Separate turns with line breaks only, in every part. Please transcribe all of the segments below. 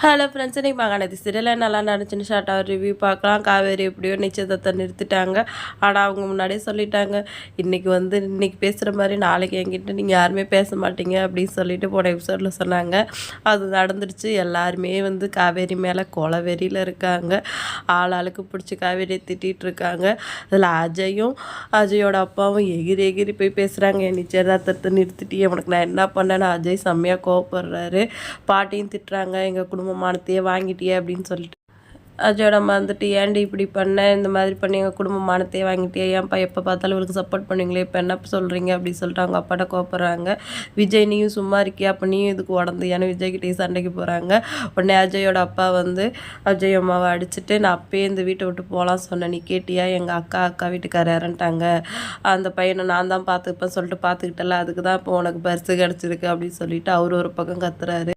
Hello friends இன்றைக்கி மகாநதி சிறையில் நல்லா நடந்துச்சுன்னு ஷார்ட்டாக ரிவ்யூ பார்க்கலாம். காவேரி எப்படியோ நிச்சயதத்தை நிறுத்திட்டாங்க. ஆனால் அவங்க முன்னாடியே சொல்லிட்டாங்க. இன்றைக்கி வந்து இன்றைக்கி பேசுகிற மாதிரி நாளைக்கு என்கிட்ட நீங்கள் யாருமே பேச மாட்டீங்க அப்படின்னு சொல்லிட்டு போன எபிசோடில் சொன்னாங்க. அது நடந்துடுச்சு எல்லாருமே வந்து காவேரி மேலே கொலவெறியில் இருக்காங்க. ஆள் ஆளுக்கு பிடிச்சி காவேரியை திட்டிகிட்டு இருக்காங்க. அதில் அஜயும் அஜயோட அப்பாவும் எகிரி எகிரி போய் பேசுகிறாங்க என் நிச்சயதார்த்தத்தை நிறுத்திட்டு உனக்கு நான் என்ன பண்ணேன்னு? அஜய் செம்மையாக கோவப்படுறாரு. பாட்டியும் திட்டுறாங்க. எங்கள் குடும்பம் குடும்பமானத்தையே வாங்கிட்டியே அப்படின்னு சொல்லிட்டு. அஜயோட வந்துட்டு ஏன்டி இப்படி பண்ண? இந்த மாதிரி பண்ணி எங்கள் குடும்பமானத்தையே வாங்கிட்டியே? ஏன்ப்பா எப்போ பார்த்தாலும் இவளுக்கு சப்போர்ட் பண்ணுவீங்களே? இப்போ என்ன சொல்கிறீங்க அப்படின்னு சொல்லிட்டு அவங்க அப்பாட்ட கோப்படுறாங்க விஜய் நீயும் சும்மா இருக்கியா? அப்போ நீயும் இதுக்கு உடந்து ஏன்னா விஜய்கிட்டே சண்டைக்கு போகிறாங்க உடனே அஜயோட அப்பா வந்து அஜய் அம்மாவை அடிச்சுட்டு நான் அப்பயே இந்த வீட்டை விட்டு போகலாம் சொன்னேன். நீ கேட்டியா? எங்கள் அக்கா அக்கா வீட்டுக்காரர் இறந்துட்டாங்க அந்த பையனை நான் தான் பார்த்துப்பேன் சொல்லிட்டு பார்த்துக்கிட்டல அதுக்கு தான் இப்போ உனக்கு பரிசு கிடச்சிருக்கு அப்படின்னு சொல்லிட்டு அவர் ஒரு பக்கம் கத்துறாரு.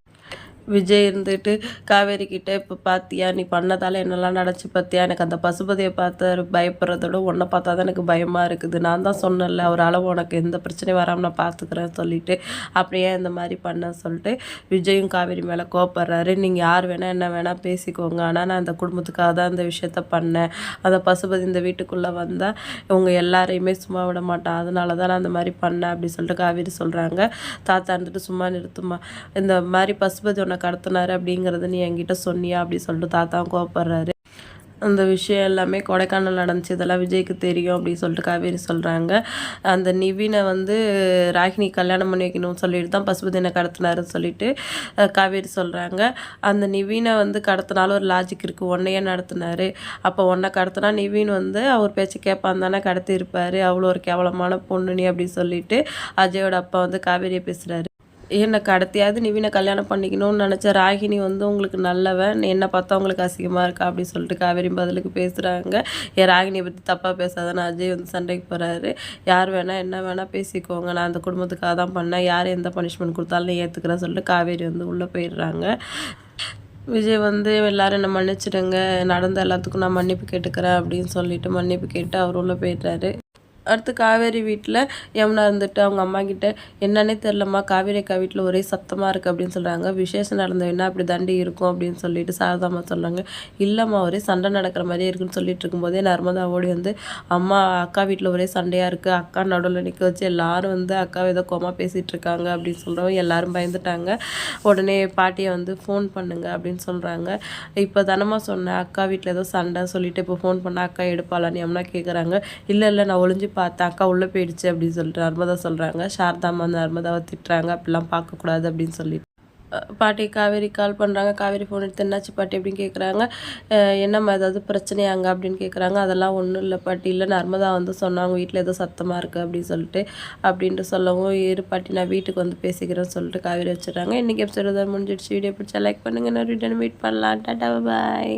விஜய் இருந்துட்டு காவேரி கிட்டே இப்போ பார்த்தியா நீ பண்ணதால் என்னெல்லாம் நடச்சு பார்த்தியா எனக்கு அந்த பசுபதியை பார்த்து பயப்படுறதோட உன்னை பார்த்தா தான் எனக்கு பயமாக இருக்குது. நான் தான் சொன்னேன்ல ஒரு அளவு உனக்கு எந்த பிரச்சனையும் வராமல் நான் பார்த்துக்கிறேன் சொல்லிட்டு அப்படியே இந்த மாதிரி பண்ண சொல்லிட்டு விஜயும் காவேரி மேலே கோப்படுறாரு நீங்கள் யார் வேணால் என்ன வேணால் பேசிக்கோங்க. ஆனால் நான் அந்த குடும்பத்துக்காக தான் இந்த விஷயத்த பண்ணேன். அந்த பசுபதி இந்த வீட்டுக்குள்ளே வந்தால் இவங்க எல்லாரையுமே சும்மா விட மாட்டான். அதனால தான் நான் அந்த மாதிரி பண்ணேன் அப்படின்னு சொல்லிட்டு காவேரி சொல்கிறாங்க தாத்தா இருந்துட்டு சும்மா நிறுத்துமா இந்த மாதிரி பசுபதி உனக்கு கடத்தினாரு அப்படிங்கிறத நீ என்கிட்ட சொன்னியா அப்படி சொல்லிட்டு தாத்தாவும் கோவப்படுறாரு. அந்த விஷயம் எல்லாமே கொடைக்கானல் நடந்துச்சு இதெல்லாம் விஜய்க்கு தெரியும் அப்படின்னு சொல்லிட்டு காவேரி சொல்கிறாங்க அந்த நிவினை வந்து ராகினி கல்யாணம் பண்ணி வைக்கணும்னு சொல்லிட்டு தான் பசுபதினை கடத்தினாருன்னு சொல்லிட்டு காவேரி சொல்கிறாங்க அந்த நிவீனை வந்து கடத்தினாலும் ஒரு லாஜிக் இருக்குது ஒன்றையே நடத்தினார். அப்போ ஒன்றை கடத்தினா நிவீன் வந்து அவர் பேச்சு கேட்பான் தானே கடத்தி இருப்பார் அவ்வளோ ஒரு கேவலமான பொண்ணுனி அப்படின்னு சொல்லிட்டு அஜயோட அப்பா வந்து காவேரியை பேசுகிறாரு என்னை கடத்தியாவது நிவினை கல்யாணம் பண்ணிக்கணும்னு நினச்ச ராகினி வந்து உங்களுக்கு நல்லவன் என்னை பார்த்தா உங்களுக்கு அசிங்கமாக இருக்கா அப்படின்னு சொல்லிட்டு காவேரி பதிலுக்கு பேசுகிறாங்க என் ராகினியை பற்றி தப்பாக பேசாதானே அஜய் வந்து சண்டைக்கு போகிறாரு யார் வேணால் என்ன வேணால் பேசிக்கோங்க. நான் அந்த குடும்பத்துக்காக தான் பண்ணேன். யார் எந்த பனிஷ்மெண்ட் கொடுத்தாலும் ஏற்றுக்கிறேன்னு சொல்லிட்டு காவேரி வந்து உள்ளே போயிடுறாங்க. விஜய் வந்து எல்லோரும் என்னை மன்னிச்சிடுங்க. நடந்த எல்லாத்துக்கும் நான் மன்னிப்பு கேட்டுக்கிறேன் அப்படின்னு சொல்லிட்டு மன்னிப்பு கேட்டு அவர் உள்ளே போயிடுறாரு. அடுத்து காவேரி வீட்டில் யமுனா இருந்துட்டு அவங்க அம்மா கிட்ட என்னன்னே தெரிலம்மா காவேரி அக்கா வீட்டில் ஒரே சத்தமாக இருக்குது அப்படின்னு சொல்கிறாங்க விசேஷம் நடந்ததுன்னா அப்படி தாண்டி இருக்கும் அப்படின்னு சொல்லிட்டு சாரதாம்மா சொல்கிறாங்க இல்லைம்மா ஒரே சண்டை நடக்கிற மாதிரியே இருக்குன்னு சொல்லிட்டு இருக்கும்போதே நர்மதா ஓடி வந்து அம்மா அக்கா வீட்டில் ஒரே சண்டையாக இருக்குது அக்கா நடுவில் நிற்க வச்சு எல்லாரும் வந்து அக்கா ஏதோ கோமா பேசிகிட்டு இருக்காங்க அப்படின்னு சொல்கிறவங்க எல்லாரும் பயந்துட்டாங்க. உடனே பாட்டியை வந்து ஃபோன் பண்ணுங்க அப்படின்னு சொல்கிறாங்க இப்போ தானம்மா சொன்னேன் அக்கா வீட்டில் ஏதோ சண்டை சொல்லிட்டு இப்போ ஃபோன் பண்ணால் அக்கா எடுப்பாளான்னு யமுனா கேட்குறாங்க இல்லை இல்லை நான் ஒளிஞ்சு பார்த்தேன் அக்கா உள்ளே போயிடுச்சு அப்படின்னு சொல்லிட்டு நர்மதா சொல்கிறாங்க சாரதாமா வந்து நர்மதாவை திட்டுறாங்க. அப்படிலாம் பார்க்கக்கூடாது அப்படின்னு சொல்லிட்டு. பாட்டி காவேரி கால் பண்ணுறாங்க காவேரி ஃபோன் எடுத்து என்னாச்சு பாட்டி? அப்படின்னு கேட்குறாங்க என்னம்மா ஏதாவது பிரச்சனையாங்க? அப்படின்னு கேட்குறாங்க அதெல்லாம் ஒன்றும் இல்லை பாட்டி. இல்லை நர்மதா வந்து சொன்னாங்க வீட்டில் ஏதோ சத்தமாக இருக்குது அப்படின்னு சொல்லிட்டு. அப்படின்ட்டு சொல்லவும் இரு பாட்டி நான் வீட்டுக்கு வந்து பேசிக்கிறேன் சொல்லிட்டு காவேரி வச்சுறாங்க இன்றைக்கி எபிசோட் தான் முடிஞ்சிடுச்சு. வீடியோ பிடிச்சா லைக் பண்ணுங்கள் நான் ரிட்டன் வெயிட் பண்ணலாம். Tata bye